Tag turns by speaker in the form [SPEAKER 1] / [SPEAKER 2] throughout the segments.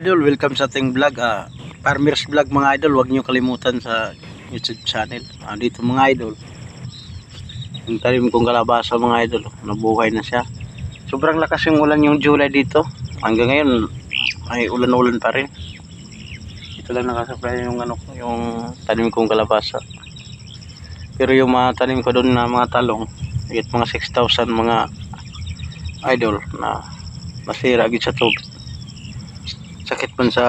[SPEAKER 1] Idol, welcome sa ating vlog. ah Farmers Vlog mga idol, huwag niyo kalimutan sa YouTube channel. Ah, dito mga idol. Yung talim kong kalabasa mga idol, nabuhay na siya. Sobrang lakas yung ulan yung July dito. Hanggang ngayon, ay ulan-ulan pa rin. Ito lang nakasupply yung ano yung tanim kong kalabasa. Pero yung mga tanim ko doon na mga talong, higit mga 6,000 mga idol na nasira agad sa tubig sakit man sa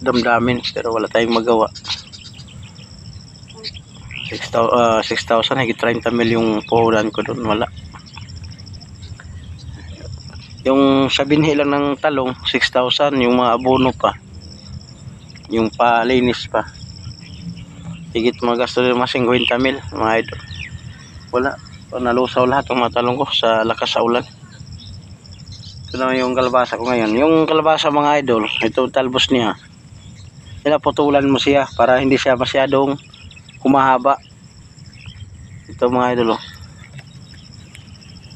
[SPEAKER 1] damdamin pero wala tayong magawa. 6,000 uh, 6,000 higit 30 mil yung puhulan ko doon wala. Yung sa binhi lang ng talong 6,000 yung mga abono pa. Yung palinis pa. Higit mga gasto din mga 50 mil mga idol. Wala nalusaw lahat ng mga talong ko sa lakas sa ulan ito na yung kalabasa ko ngayon. Yung kalabasa mga idol, ito talbos niya. Pinaputulan mo siya para hindi siya masyadong humahaba. Ito mga idol. Oh.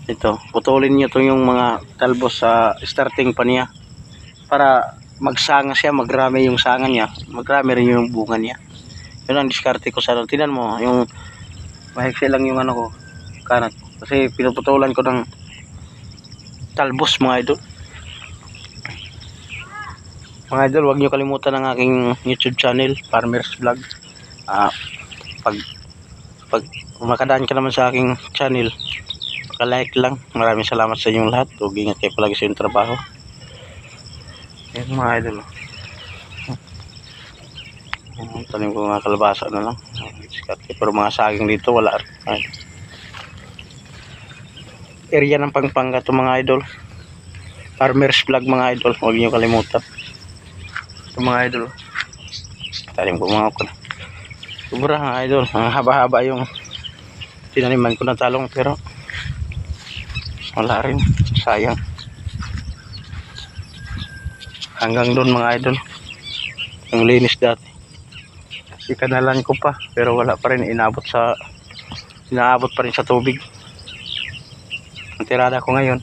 [SPEAKER 1] Ito, putulin niyo to yung mga talbos sa starting pa niya. Para magsanga siya, magrami yung sanga niya. Magrami rin yung bunga niya. Yun ang diskarte ko sa Tinan mo, yung mahiksi lang yung ano ko, kanat. Kasi pinuputulan ko ng talbos mga idol. Mga idol huwag nyo kalimutan ang aking youtube channel farmers vlog. Ah pag pag makadaan ka naman sa aking channel like lang. Maraming salamat sa inyong lahat. Huwag ingat kayo palagi sa inyong trabaho. Yan mga idol. Tanim ko mga kalabasa na lang. Pero mga saging dito wala. Rin area ng Pangpanga to mga idol. Farmers vlog mga idol. Huwag niyo kalimutan. Ito mga idol. Talim ko mga ko sobra mga idol. Ang haba-haba yung tinaniman ko na talong pero wala rin. Sayang. Hanggang doon mga idol. Ang linis dati. Ikanalan ko pa pero wala pa rin. Inabot sa inaabot pa rin sa tubig ang tirada ko ngayon.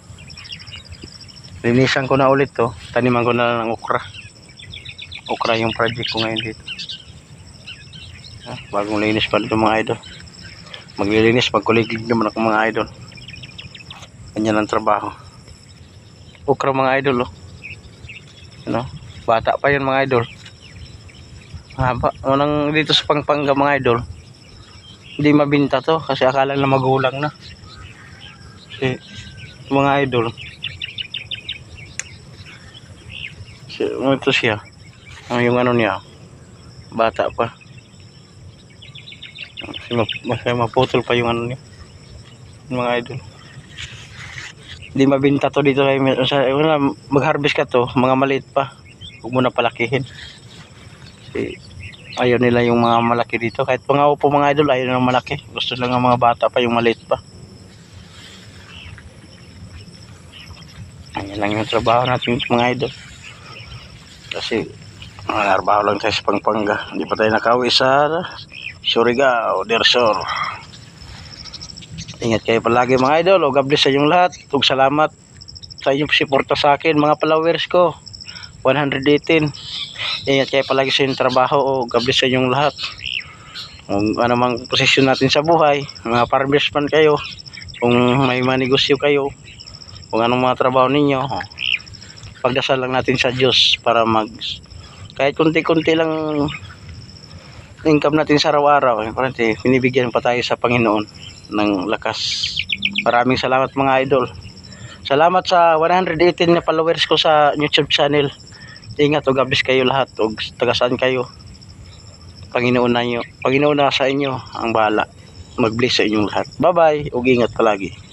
[SPEAKER 1] Linisan ko na ulit to. Taniman ko na lang ng okra. Okra yung project ko ngayon dito. Ah, bagong linis pa dito mga idol. Maglilinis magkuliglig naman ako mga idol. Ganyan ang trabaho. Okra mga idol oh. Ano? Bata pa yun mga idol. Haba unang dito sa pangpanga mga idol. Hindi mabinta to kasi akala na magulang na kasi mga idol. Si, ito siya. Ang yung ano niya. Bata pa. Kasi map, maputol pa yung ano niya. Yung mga idol. Hindi mabinta to dito kay sa wala mag-harvest ka to. Mga maliit pa. Huwag mo na palakihin. Kasi ayaw nila yung mga malaki dito. Kahit mga upo mga idol ayaw ng malaki. Gusto lang ng mga bata pa yung maliit pa Ayan lang yung trabaho natin mga idol. Kasi mga trabaho lang tayo sa Pangpanga. Hindi pa tayo nakauwi sa Surigao, Dersor. Ingat kayo palagi mga idol. O God bless sa inyong lahat. Tug salamat sa inyong suporta sa akin mga followers ko. 118. Ingat kayo palagi sa inyong trabaho. O God bless sa inyong lahat. Kung ano mang posisyon natin sa buhay. Mga farmers man kayo. Kung may manegosyo kayo kung anong mga trabaho ninyo pagdasal lang natin sa Diyos para mag kahit kunti-kunti lang income natin sa araw-araw eh, pinibigyan pa tayo sa Panginoon ng lakas. Maraming salamat mga idol. Salamat sa 118 na followers ko sa YouTube channel. Ingat o gabis kayo lahat o tagasaan kayo? Panginoon na nyo Panginoon na sa inyo ang bahala. Mag-bless sa inyong lahat. Bye bye o ingat palagi